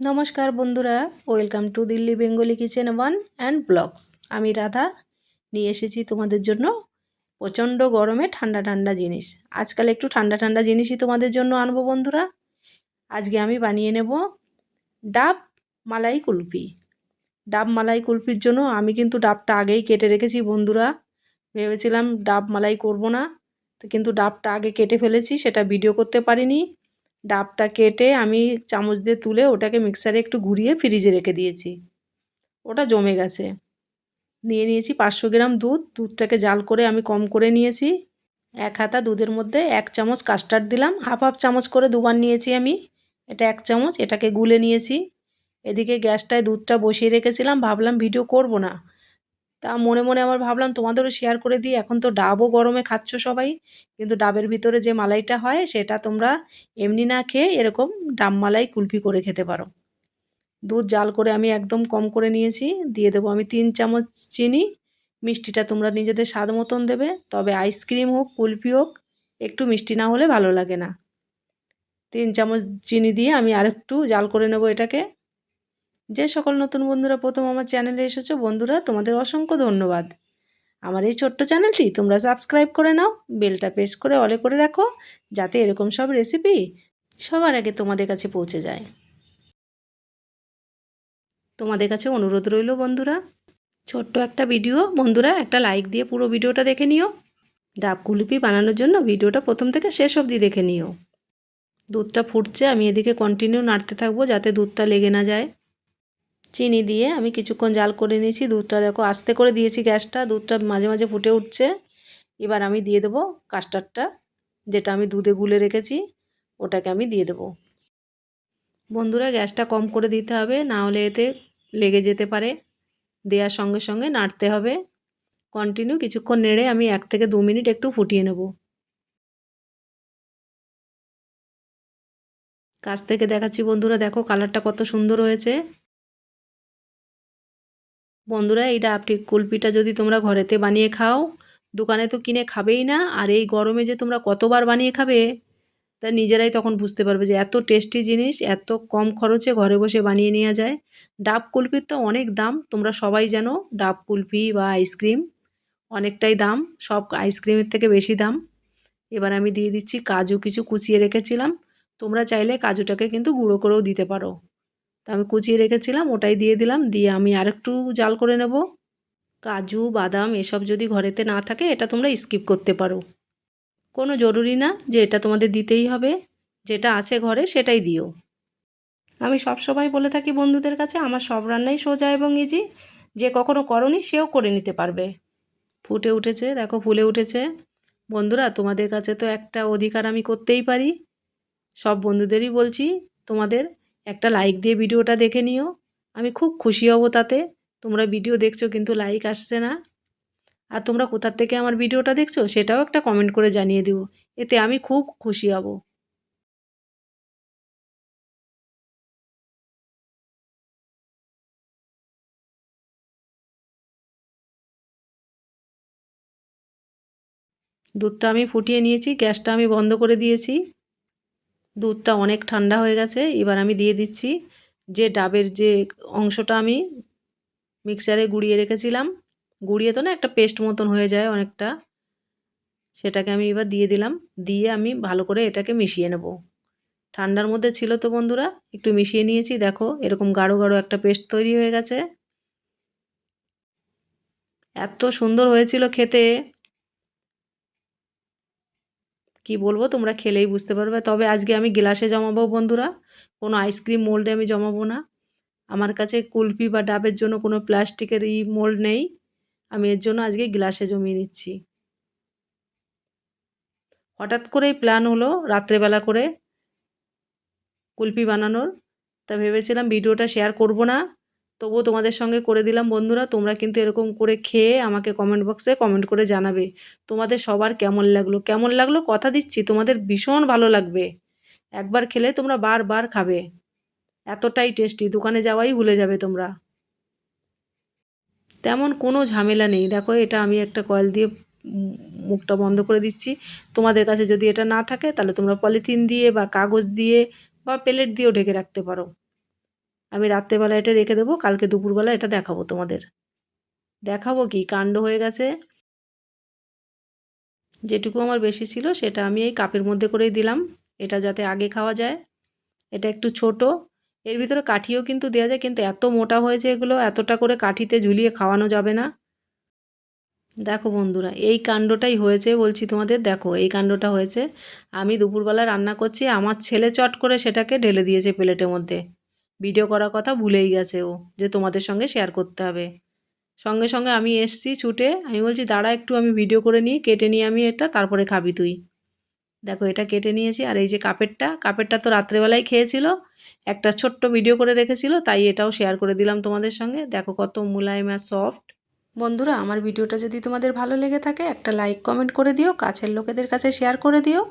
নমস্কার বন্ধুরা, welcome to Delhi Bengali kitchen one and blogs. আমি রাধা, নিয়ে এসেছি তোমাদের জন্য প্রচণ্ড গরমে ঠান্ডা ঠান্ডা জিনিস। আজকাল একটু ঠান্ডা ঠান্ডা জিনিসই তোমাদের জন্য আনব বন্ধুরা। আজকে আমি বানিয়ে নেব ডাব মালাই কুলফি। ডাব মালাই কুলফির জন্য আমি কিন্তু ডাবটা আগেই কেটে রেখেছি বন্ধুরা। ভেবেছিলাম ডাব মালাই করব না কিন্তু ডাবটা আগে কেটে ফেলেছি, সেটা ভিডিও করতে পারিনি। ডাবটা কেটে আমি চামচ দিয়ে তুলে ওটাকে মিক্সারে একটু ঘুরিয়ে ফ্রিজে রেখে দিয়েছি। ওটা জমে গেছে। নিয়ে নিয়েছি পাঁচশো গ্রাম দুধ। দুধটাকে জাল করে আমি কম করে নিয়েছি। এক হাতা দুধের মধ্যে এক চামচ কাস্টার্ড দিলাম। হাফ হাফ চামচ করে দুবার নিয়েছি আমি। এটা এক চামচ, এটাকে গুলে নিয়েছি। এদিকে গ্যাসটায় দুধটা বসিয়ে রেখেছিলাম। ভাবলাম ভিডিও করব না। তা মনে মনে আমার ভাবলাম তোমাদেরও শেয়ার করে দিই। এখন তো ডাবও গরমে খাচ্ছ সবাই। কিন্তু ডাবের ভিতরে যে মালাইটা হয়, সেটা তোমরা এমনি না খেয়ে এরকম ডাব মালাই কুলফি করে খেতে পারো। দুধ জাল করে আমি একদম কম করে নিয়েছি। দিয়ে দেবো আমি তিন চামচ চিনি। মিষ্টিটা তোমরা নিজেদের স্বাদ মতন দেবে। তবে আইসক্রিম হোক, কুলফি হোক, একটু মিষ্টি না হলে ভালো লাগে না। তিন চামচ চিনি দিয়ে আমি আরেকটু জাল করে নেব এটাকে। যে সকল নতুন বন্ধুরা প্রথম আমার চ্যানেলে এসেছ, বন্ধুরা, তোমাদের অসংখ্য ধন্যবাদ। আমার এই ছোট্ট চ্যানেলটি তোমরা সাবস্ক্রাইব করে নাও, বেলটা প্রেস করে অলে করে রাখো, যাতে এরকম সব রেসিপি সবার আগে তোমাদের কাছে পৌঁছে যায়। তোমাদের কাছে অনুরোধ রইল, বন্ধুরা, ছোট্ট একটা ভিডিও। বন্ধুরা, একটা লাইক দিয়ে পুরো ভিডিওটা দেখে নিও। ডাব কুলপি বানানোর জন্য ভিডিওটা প্রথম থেকে শেষ অবধি দেখে নিও। দুধটা ফুটছে, আমি এদিকে কন্টিনিউ নাড়তে থাকব যাতে দুধটা লেগে না যায়। চিনি দিয়ে আমি কিছুক্ষণ জাল করে নিয়েছি। দুধটা দেখো আস্তে করে দিয়েছি গ্যাসটা, দুধটা মাঝে মাঝে ফুটে উঠছে। এবার আমি দিয়ে দেবো কাস্টারটা যেটা আমি দুধে গুলে রেখেছি, ওটাকে আমি দিয়ে দেবো। বন্ধুরা, গ্যাসটা কম করে দিতে হবে, না হলে এতে লেগে যেতে পারে। দেওয়ার সঙ্গে সঙ্গে নাড়তে হবে। কন্টিনিউ কিছুক্ষণ নেড়ে আমি এক থেকে দু মিনিট একটু ফুটিয়ে নেব। কাছ থেকে দেখাচ্ছি বন্ধুরা, দেখো কালারটা কত সুন্দর হয়েছে। বন্ধুরা, এই ডাবটি কুলপিটা যদি তোমরা ঘরেতে বানিয়ে খাও, দোকানে তো কিনে খাবেই না, আর এই গরমে যে তোমরা কতবার বানিয়ে খাবে, তা নিজেরাই তখন বুঝতে পারবে যে এত টেস্টি জিনিস, এত কম খরচে ঘরে বসে বানিয়ে নেওয়া যায়। ডাব কুলপির তো অনেক দাম, তোমরা সবাই জানো ডাব কুলফি বা আইসক্রিম অনেকটাই দাম, সব আইসক্রিমের থেকে বেশি দাম। এবার আমি দিয়ে দিচ্ছি কাজু, কিছু কুচিয়ে রেখেছিলাম, তোমরা চাইলে কাজুটাকে কিন্তু গুঁড়ো করেও দিতে পারো। তা আমি কুচিয়ে রেখেছিলাম, ওটাই দিয়ে দিলাম, দিয়ে আমি আরেকটু জাল করে নেব। কাজু, বাদাম এসব যদি ঘরেতে না থাকে, এটা তোমরা স্কিপ করতে পারো। কোনো জরুরি না যে এটা তোমাদের দিতেই হবে, যেটা আছে ঘরে সেটাই দিও। আমি সব সময় বলে থাকি বন্ধুদের কাছে, আমার সব রান্নাই সোজা এবং ইজি যে কখনো করনি সেও করে নিতে পারবে। ফুটে উঠেছে, দেখো ফুলে উঠেছে। বন্ধুরা, তোমাদের কাছে তো একটা অধিকার আমি করতেই পারি। সব বন্ধুদেরই বলছি, তোমাদের একটা লাইক দিয়ে ভিডিওটা দেখে নিও। আমি খুব খুশি হব তাতে। তোমরা ভিডিও দেখছ কিন্তু লাইক আসছে না। আর তোমরা কোথার থেকে আমার ভিডিওটা দেখছ সেটাও একটা কমেন্ট করে জানিয়ে দিও। এতে আমি খুব খুশি হব। দুধটা আমি ফুটিয়ে নিয়েছি, গ্যাসটা আমি বন্ধ করে দিয়েছি। দুধটা অনেক ঠান্ডা হয়ে গেছে, এবার আমি দিয়ে দিচ্ছি যে ডাবের যে অংশটা আমি মিক্সারে গুঁড়িয়ে রেখেছিলাম। গুঁড়িয়ে তো না একটা পেস্ট মতন হয়ে যায় অনেকটা। সেটাকে আমি এবার দিয়ে দিলাম, দিয়ে আমি ভালো করে এটাকে মিশিয়ে নেব। ঠান্ডার মধ্যে ছিল তো বন্ধুরা, একটু মিশিয়ে নিয়েছি, দেখো এরকম গাঢ় গাঢ় একটা পেস্ট তৈরি হয়ে গেছে। এত সুন্দর হয়েছিল খেতে। কি বলব, তোমরা খেলেই বুঝতে পারবে। তবে আজকে আমি গ্লাসে জমাবো বন্ধুরা, কোনো আইসক্রিম মোল্ডে আমি জমাবো না। আমার কাছে কুলফি বা ডাবের জন্য কোনো প্লাস্টিকের ই মোল্ড নেই। আমি এর জন্য আজকে গ্লাসে জমিয়ে নিচ্ছি। হঠাৎ করেই প্ল্যান হলো রাত্রেবেলা করে কুলফি বানানোর। তা ভেবেছিলাম ভিডিওটা শেয়ার করব না। তবুও তোমাদের সঙ্গে করে দিলাম। বন্ধুরা, তোমরা কিন্তু এরকম করে খেয়ে আমাকে কমেন্ট বক্সে কমেন্ট করে জানাবে। তোমাদের সবার কেমন লাগল? কেমন লাগল? কথা দিচ্ছি। তোমাদের ভীষণ ভালো লাগবে। একবার খেলে তোমরা বারবার খাবে। এতটাই টেস্টি দোকানে যাওয়াই ভুলে যাবে তোমরা। তেমন কোনো ঝামেলা নেই। দেখো, এটা আমি একটা কয়েল দিয়ে মুখটা বন্ধ করে দিচ্ছি। তোমাদের কাছে যদি এটা না থাকে, তাহলে তোমরা পলিথিন দিয়ে বা কাগজ দিয়ে বা প্লেট দিয়েও ঢেকে রাখতে পারো। আমি রাত্রেবেলা এটা রেখে দেবো, কালকে দুপুরবেলা এটা দেখাবো তোমাদের। দেখাবো কি? কাণ্ড হয়ে গেছে। যেটুকু আমার বেশি ছিল সেটা আমি এই কাপের মধ্যে করেই দিলাম। এটা যাতে আগে খাওয়া যায়। এটা একটু ছোট। এর ভিতরে কাঠিও কিন্তু দেওয়া যায়, কিন্তু এত মোটা হয়েছে এগুলো, এতটা করে কাঠিতে ঝুলিয়ে খাওয়ানো যাবে না। দেখো বন্ধুরা, এই কাণ্ডটাই হয়েছে বলছি তোমাদের, দেখো এই কাণ্ডটা হয়েছে। আমি দুপুরবেলা রান্না করছি, আমার ছেলে চট করে সেটাকে ঢেলে দিয়েছে প্লেটের মধ্যে। ভিডিও করার কথা ভুলেই গেছে ও, যে তোমাদের সঙ্গে শেয়ার করতে হবে। সঙ্গে সঙ্গে আমি এসছি ছুটে, আমি বলছি, দাঁড়া, একটু আমি ভিডিও করে নিই, কেটে নিই আমি এটা, তারপরে খাবি তুই। দেখো, এটা কেটে নিয়েছি, আর এই যে কাপেরটা কাপেরটা তো রাত্রেবেলায় খেয়েছিল, একটা ছোট্ট ভিডিও করে রেখেছিল, তাই এটাও শেয়ার করে দিলাম তোমাদের সঙ্গে। দেখো, কত মুলায়ম আর সফট বন্ধুরা, আমার ভিডিওটা যদি তোমাদের ভালো লেগে থাকে, একটা লাইক কমেন্ট করে দিও, কাছের লোকেদের কাছে শেয়ার করে দিও।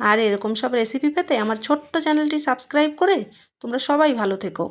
আর এরকম সব রেসিপি পেতে আমার ছোট্ট চ্যানেলটি সাবস্ক্রাইব করে তোমরা সবাই ভালো থেকো।